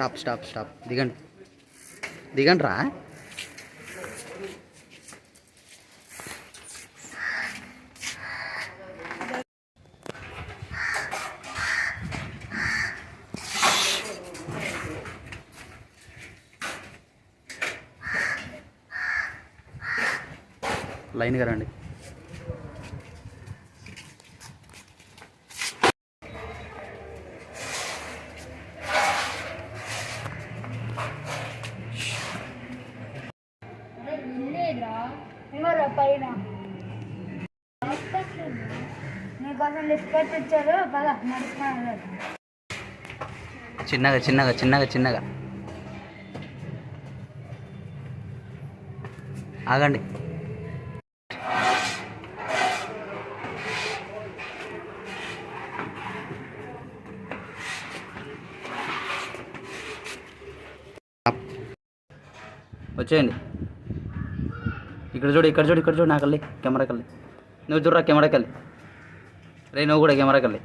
Stop stop stop. దిగండి. దిగండి రా లైన్గా రండి. పైన నీకోసం బిస్కెట్ ఇచ్చారు పద నడుచుకున్నాను చిన్నగా చిన్నగా చిన్నగా చిన్నగా. ఆగండి. వచ్చేయండి. ఇక్కడ చూడు ఇక్కడ చూడు ఇక్కడ చూడు నాకల్లి కెమెరాకల్లి నువ్వు చూడరా కెమెరాకల్లి రే నువ్వు కూడా కెమెరాకల్లి